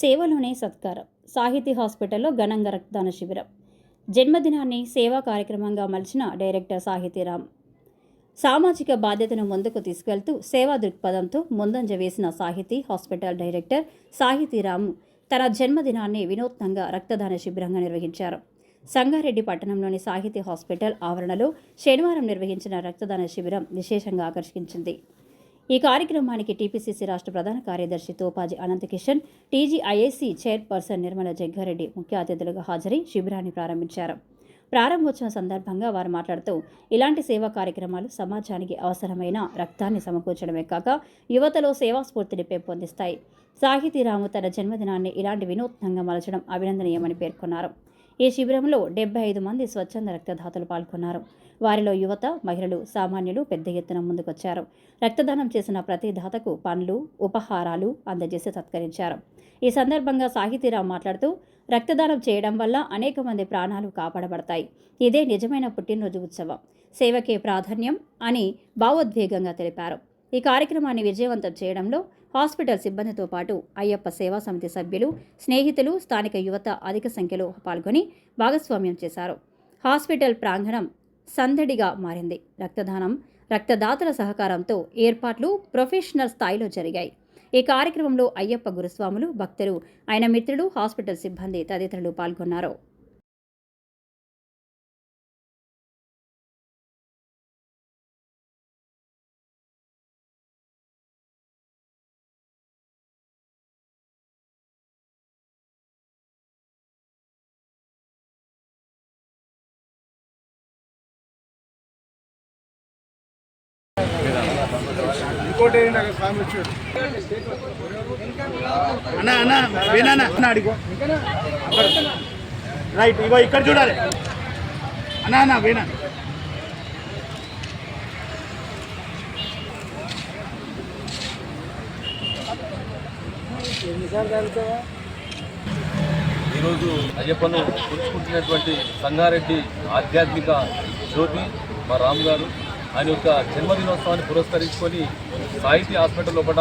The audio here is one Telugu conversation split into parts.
సేవలోనే సత్కారం. సాహితీ హాస్పిటల్లో ఘనంగా రక్తదాన శిబిరం. జన్మదినాన్ని సేవా కార్యక్రమంగా మలిచిన డైరెక్టర్ సాహితీరామ్ సామాజిక బాధ్యతను ముందుకు తీసుకెళ్తూ సేవా దృక్పథంతో ముందంజ వేసిన సాహితీ హాస్పిటల్ డైరెక్టర్ సాహితీరాము తన జన్మదినాన్ని వినూత్నంగా రక్తదాన శిబిరంగా నిర్వహించారు. సంగారెడ్డి పట్టణంలోని సాహితీ హాస్పిటల్ ఆవరణలో శనివారం నిర్వహించిన రక్తదాన శిబిరం విశేషంగా ఆకర్షించింది. ఈ కార్యక్రమానికి టీపీసీసీ రాష్ట్ర ప్రధాన కార్యదర్శి తోపాజీ అనంతకిషన్ టీజీఐఏసీ చైర్పర్సన్ నిర్మల జగ్గారెడ్డి ముఖ్య అతిథులుగా హాజరై శిబిరాన్ని ప్రారంభించారు. ప్రారంభోత్సవం సందర్భంగా వారు మాట్లాడుతూ ఇలాంటి సేవా కార్యక్రమాలు సమాజానికి అవసరమైన రక్తాన్ని సమకూర్చడమే కాక యువతలో సేవా స్ఫూర్తిని పెంపొందిస్తాయి. సాహితీరాము తన జన్మదినాన్ని ఇలాంటి వినూత్నంగా మలచడం అభినందనీయమని పేర్కొన్నారు. ఈ శిబిరంలో డెబ్బై ఐదు మంది స్వచ్ఛంద రక్తదాతలు పాల్గొన్నారు. వారిలో యువత మహిళలు సామాన్యులు పెద్ద ఎత్తున ముందుకొచ్చారు. రక్తదానం చేసిన ప్రతి దాతకు పండ్లు ఉపహారాలు అందజేసి సత్కరించారు. ఈ సందర్భంగా సాహితీరావు మాట్లాడుతూ రక్తదానం చేయడం వల్ల అనేక మంది ప్రాణాలు కాపాడబడతాయి. ఇదే నిజమైన పుట్టినరోజు ఉత్సవం. సేవకే ప్రాధాన్యం అని భావోద్వేగంగా తెలిపారు. ఈ కార్యక్రమాన్ని విజయవంతం చేయడంలో హాస్పిటల్ సిబ్బందితో పాటు అయ్యప్ప సేవా సమితి సభ్యులు స్నేహితులు స్థానిక యువత అధిక సంఖ్యలో పాల్గొని భాగస్వామ్యం చేశారు. హాస్పిటల్ ప్రాంగణం సందడిగా మారింది. రక్తదానం రక్తదాతల సహకారంతో ఏర్పాట్లు ప్రొఫెషనల్ స్థాయిలో జరిగాయి. ఈ కార్యక్రమంలో అయ్యప్ప గురుస్వాములు భక్తులు ఆయన మిత్రులు హాస్పిటల్ సిబ్బంది తదితరులు పాల్గొన్నారు. ఏంటి అక్కడ స్వామి వచ్చాడు. అన్న అన్న వేనా అన్న అడిగో. రైట్ ఇగో ఇక్కడ చూడాలి. అన్న అన్న వేనా ఈరోజు అయ్యప్పను పుచ్చుకుంటున్నటువంటి సంగారెడ్డి ఆధ్యాత్మిక జ్యోతి మా రామ్ గారు ఆయన యొక్క జన్మదినోత్సవాన్ని పురస్కరించుకొని సాహితీ హాస్పిటల్ లోపల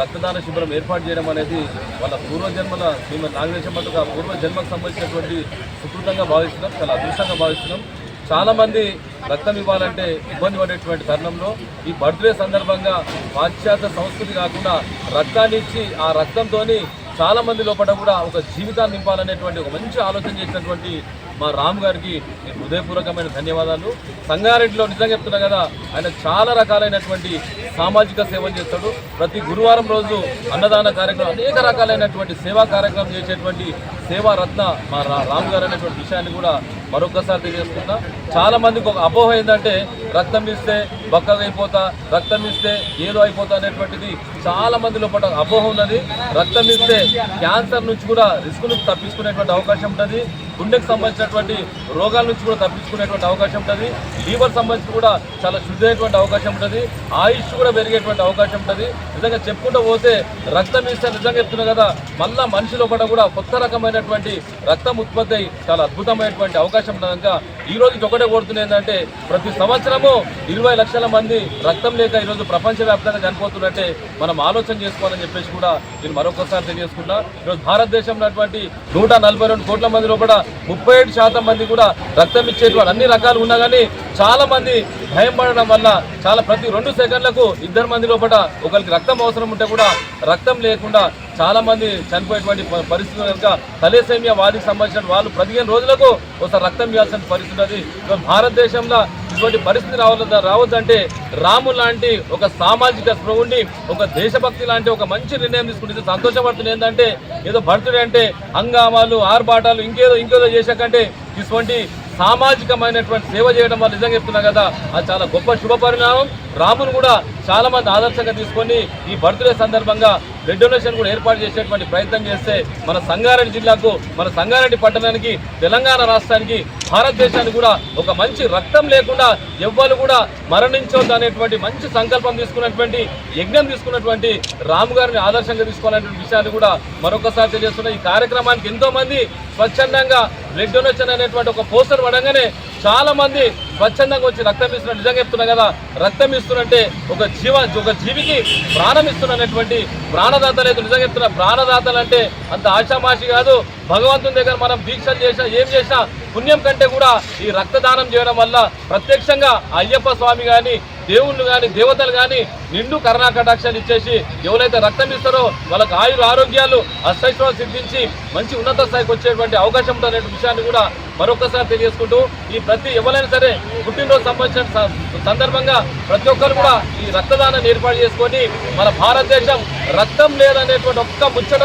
రక్తదాన శిబిరం ఏర్పాటు చేయడం అనేది వాళ్ళ పూర్వజన్మల మేము నాగదేశం పట్టుగా పూర్వజన్మకు సంబంధించినటువంటి సుకృతంగా భావిస్తున్నాం చాలా అదృష్టంగా భావిస్తున్నాం. చాలామంది రక్తం ఇవ్వాలంటే ఇబ్బంది పడేటువంటి తరుణంలో ఈ బర్త్డే సందర్భంగా పాశ్చాత్య సంస్కృతి కాకుండా రక్తాన్ని ఇచ్చి ఆ రక్తంతోని చాలామంది లోపల కూడా ఒక జీవితాన్ని నింపాలనేటువంటి ఒక మంచి ఆలోచన చేసినటువంటి మా రామ్ గారికి నేను హృదయపూర్వకమైన ధన్యవాదాలు. సంగారెడ్డిలో నిజంగా చెప్తున్నా కదా ఆయన చాలా రకాలైనటువంటి సామాజిక సేవలు చేస్తాడు. ప్రతి గురువారం రోజు అన్నదాన కార్యక్రమం అనేక రకాలైనటువంటి సేవా కార్యక్రమం చేసేటువంటి సేవా రత్న మా రా- రామ్ గారు అనేటువంటి విషయాన్ని కూడా మరొకసారి తెలియజేస్తున్నా చాలా మందికి ఒక అపోహ ఏంటంటే రక్తం ఇస్తే బక్కగా అయిపోతా రక్తం ఇస్తే ఏదో అయిపోతా అనేటువంటిది చాలా మంది లోపల అపోహ ఉన్నది. రక్తం ఇస్తే క్యాన్సర్ నుంచి కూడా రిస్క్ నుంచి తప్పించుకునేటువంటి అవకాశం ఉంటుంది. గుండెకు సంబంధించినటువంటి రోగాల నుంచి కూడా తప్పించుకునేటువంటి అవకాశం ఉంటుంది. లీవర్ సంబంధించి కూడా చాలా శుద్ధమైనటువంటి అవకాశం ఉంటుంది. ఆయుష్ కూడా పెరిగేటువంటి అవకాశం ఉంటుంది. నిజంగా చెప్పుకుంటూ పోతే రక్తం ఇస్తే నిజంగా చెప్తున్నా కదా మళ్ళా మనిషి లోపల కూడా కొత్త రకమైనటువంటి రక్తం ఉత్పత్తి అయి చాలా అద్భుతమైనటువంటి అవకాశం ఉంది ఈ రోజుకి ఒకటే కోరుతుంది ఏంటంటే ప్రతి సంవత్సరము ఇరవై లక్షల మంది రక్తం లేక ఈరోజు ప్రపంచవ్యాప్తంగా చనిపోతున్నట్టే మనం ఆలోచన చేసుకోవాలని చెప్పేసి కూడా నేను మరొకసారి తెలియజేసుకున్నా ఈరోజు భారతదేశంలో ఉన్నటువంటి నూట నలభై రెండు కోట్ల మందిలో కూడా ముప్పై ఏడు శాతం మంది కూడా రక్తం ఇచ్చేటువంటి అన్ని రకాలు ఉన్నా కానీ చాలా మంది భయం పడడం వల్ల చాలా ప్రతి రెండు సెకండ్లకు ఇద్దరు మంది లోపల ఒకరికి రక్తం అవసరం ఉంటే కూడా రక్తం లేకుండా చాలా మంది చనిపోయేటువంటి ప- పరిస్థితులు కనుక తలేసేమియా వాదికి సంబంధించిన వాళ్ళు పదిహేను రోజులకు ఒకసారి రక్తం ఇవ్వాల్సిన పరిస్థితి ఉన్నది. భారతదేశంలో ఇటువంటి పరిస్థితి రావద్ద రావద్దంటే రాము లాంటి ఒక సామాజిక స్పృహుండి ఒక దేశభక్తి లాంటి ఒక మంచి నిర్ణయం తీసుకుంటే సంతోషపడుతుంది. ఏంటంటే ఏదో బర్త్డే అంటే హంగామాలు ఆర్భాటాలు ఇంకేదో ఇంకేదో చేసాకంటే ఇటువంటి సామాజికమైనటువంటి సేవ చేయడం వల్ల నిజంగా చెప్తున్నా కదా. అది చాలా గొప్ప శుభ పరిణామం రామును కూడా చాలా మంది ఆదర్శంగా తీసుకొని ఈ బర్త్డే సందర్భంగా బ్లడ్ డొనేషన్ కూడా ఏర్పాటు చేసేటువంటి ప్రయత్నం చేస్తే మన సంగారెడ్డి జిల్లాకు మన సంగారెడ్డి పట్టణానికి తెలంగాణ రాష్ట్రానికి భారతదేశానికి కూడా ఒక మంచి రక్తం లేకుండా ఎవ్వరు కూడా మరణించొద్దు అనేటువంటి మంచి సంకల్పం తీసుకున్నటువంటి యజ్ఞం తీసుకున్నటువంటి రాము గారిని ఆదర్శంగా తీసుకోవాలనే విషయాన్ని కూడా మరొకసారి తెలియజేస్తున్నా. ఈ కార్యక్రమానికి ఎంతోమంది స్వచ్ఛందంగా బ్లడ్ డొనేషన్ అనేటువంటి ఒక పోస్టర్ పడంగానే చాలా మంది స్వచ్ఛందంగా వచ్చి రక్తం ఇస్తున్నారు. నిజంగా చెప్తున్నా కదా రక్తం ఇస్తున్నంటే ఒక జీవ ఒక జీవికి ప్రాణం ఇస్తున్నటువంటి ప్రాణదాతలు అయితే నిజంగా చెప్తున్నా ప్రాణదాతలు అంటే అంత ఆశామాషి కాదు. భగవంతుని దగ్గర మనం దీక్షలు చేసినా ఏం చేసినా పుణ్యం కంటే కూడా ఈ రక్తదానం చేయడం వల్ల ప్రత్యక్షంగా అయ్యప్ప స్వామి కానీ దేవుళ్ళు కానీ దేవతలు కానీ నిండు కరుణా కటాక్షాలు ఇచ్చేసి ఎవరైతే రక్తం ఇస్తారో వాళ్ళకి ఆయుర ఆరోగ్యాలు అస్థైత్వాలు సిద్ధించి మంచి ఉన్నత స్థాయికి వచ్చేటువంటి అవకాశం ఉందనే విషయాన్ని కూడా మరొకసారి తెలియజేసుకుంటూ ఈ ప్రతి ఎవరైనా సరే పుట్టినరోజు సంబంధించిన స- సందర్భంగా ప్రతి ఒక్కరు కూడా ఈ రక్తదానాన్ని ఏర్పాటు చేసుకొని మన భారతదేశం రక్తం లేదనేటువంటి ఒక్క ముచ్చట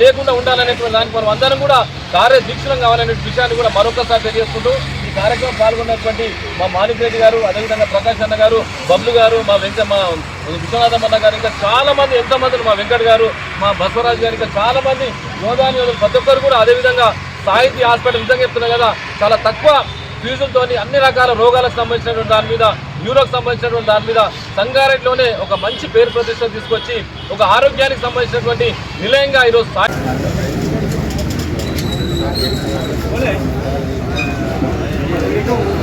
లేకుండా ఉండాలనేటువంటి దానికి మనం అందరం కూడా కార్యదీక్షణం కావాలనే విషయాన్ని కూడా మరొకసారి తెలియజేసుకుంటూ ఈ కార్యక్రమం పాల్గొన్నటువంటి మా మాణిక్ రెడ్డి గారు అదేవిధంగా ప్రకాష్ అన్న గారు బబ్లు గారు మా వెంకట మా విశ్వనాథం అన్న గారు ఇంకా చాలా మంది ఎంతమంది మా వెంకట్ గారు మా బసవరాజు గారు ఇంకా చాలా మంది యోధాని ప్రతి ఒక్కరు కూడా అదేవిధంగా సాహితీ హాస్పిటల్ నిజంగా చెప్తున్నారు కదా చాలా తక్కువ ఫీజులతో అన్ని రకాల రోగాలకు సంబంధించినటువంటి దాని మీద న్యూరోకి సంబంధించినటువంటి దాని మీద సంగారెడ్డిలోనే ఒక మంచి పేరు ప్రతిష్ట తీసుకొచ్చి ఒక ఆరోగ్యానికి సంబంధించినటువంటి నిలయంగా ఈరోజు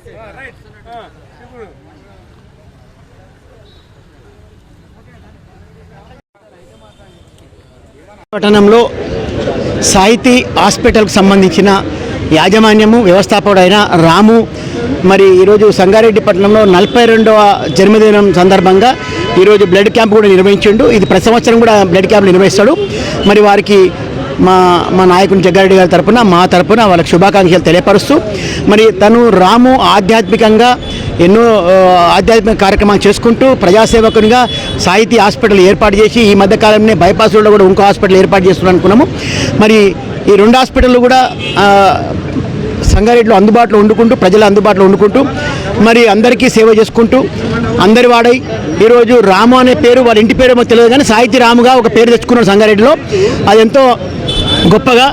ఇప్పుడు పట్టణంలో సాహితీ హాస్పిటల్కు సంబంధించిన యాజమాన్యము వ్యవస్థాపకుడైన రాము మరి ఈరోజు సంగారెడ్డి పట్టణంలో నలభై రెండవ జన్మదినం సందర్భంగా ఈరోజు బ్లడ్ క్యాంప్ కూడా నిర్వహించిండు. ఇది ప్రతి సంవత్సరం కూడా బ్లడ్ క్యాంప్ నిర్వహిస్తాడు. మరి వారికి మా మా నాయకుని జగ్గారెడ్డి గారి తరపున మా తరపున వాళ్ళకి శుభాకాంక్షలు తెలియపరుస్తూ మరి తను రాము ఆధ్యాత్మికంగా ఎన్నో ఆధ్యాత్మిక కార్యక్రమాలు చేసుకుంటూ ప్రజాసేవకునిగా సాహితీ హాస్పిటల్ ఏర్పాటు చేసి ఈ మధ్యకాలంలోనే బైపాస్ రోడ్లో కూడా ఇంకో హాస్పిటల్ ఏర్పాటు చేస్తున్నాం అనుకున్నాము. మరి ఈ రెండు హాస్పిటల్ కూడా సంగారెడ్డిలో అందుబాటులో వండుకుంటూ ప్రజల అందుబాటులో వండుకుంటూ మరి అందరికీ సేవ చేసుకుంటూ అందరి వాడై ఈరోజు రాము అనే పేరు వాళ్ళ ఇంటి పేరు ఏమో తెలియదు కానీ సాహితీ రాముగా ఒక పేరు తెచ్చుకున్నాడు సంగారెడ్డిలో. అది ఎంతో గొప్పగా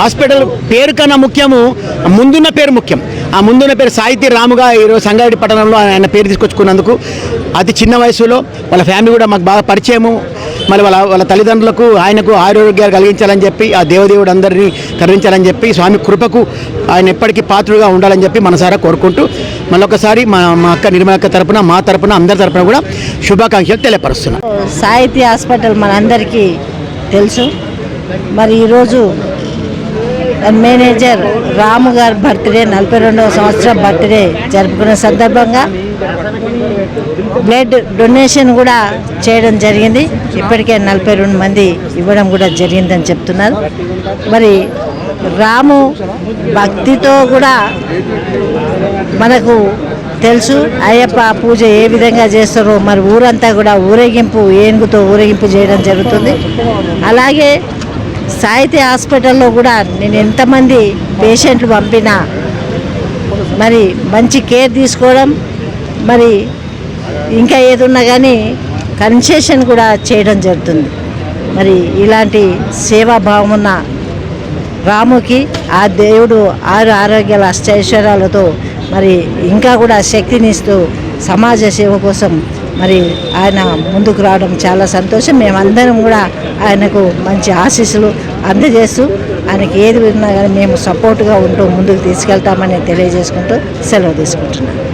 హాస్పిటల్ పేరు కన్నా ముఖ్యము ముందున్న పేరు ముఖ్యం. ఆ ముందున్న పేరు సాహితీ రాముగా ఈరోజు సంగారెడ్డి పట్టణంలో ఆయన పేరు తీసుకొచ్చుకున్నందుకు అతి చిన్న వయసులో వాళ్ళ ఫ్యామిలీ కూడా మాకు బాగా పరిచయము. మరి వాళ్ళ వాళ్ళ తల్లిదండ్రులకు ఆయనకు ఆరోగ్యాలు కలిగించాలని చెప్పి ఆ దేవదేవుడు అందరినీ కరుణించాలని చెప్పి స్వామి కృపకు ఆయన ఎప్పటికీ పాత్రుడుగా ఉండాలని చెప్పి మనసారా కోరుకుంటూ మళ్ళొకసారి మా మా అక్క నిర్మల అక్క తరపున మా తరపున అందరి తరపున కూడా శుభాకాంక్షలు తెలియపరుస్తున్నాం. సాహితీ హాస్పిటల్ మనందరికీ తెలుసు. మరి ఈరోజు మేనేజర్ రాము గారి బర్త్డే నలభై రెండవ సంవత్సరం బర్త్డే జరుపుకున్న సందర్భంగా బ్లడ్ డొనేషన్ కూడా చేయడం జరిగింది. ఇప్పటికే నలభై రెండు మంది ఇవ్వడం కూడా జరిగిందని చెప్తున్నారు. మరి రాము భక్తితో కూడా మనకు తెలుసు అయ్యప్ప పూజ ఏ విధంగా చేస్తారో మరి ఊరంతా కూడా ఊరేగింపు ఏనుగుతో ఊరేగింపు చేయడం జరుగుతుంది. అలాగే సాహిత్య హాస్పిటల్లో కూడా నేను ఎంతమంది పేషెంట్లు పంపినా మరి మంచి కేర్ తీసుకోవడం మరి ఇంకా ఏదున్నా కానీ కన్సెషన్ కూడా చేయడం జరుగుతుంది. మరి ఇలాంటి సేవాభావం ఉన్న రాముకి ఆ దేవుడు ఆరు ఆరోగ్యాల అష్టైశ్వర్యాలతో మరి ఇంకా కూడా శక్తినిస్తూ సమాజ సేవ కోసం మరి ఆయన ముందుకు రావడం చాలా సంతోషం. మేమందరం కూడా ఆయనకు మంచి ఆశీస్సులు అందజేస్తూ ఆయనకి ఏది విన్నా కానీ మేము సపోర్ట్గా ఉంటూ ముందుకు తీసుకెళ్తామని తెలియజేసుకుంటూ సెలవు తీసుకుంటున్నాను.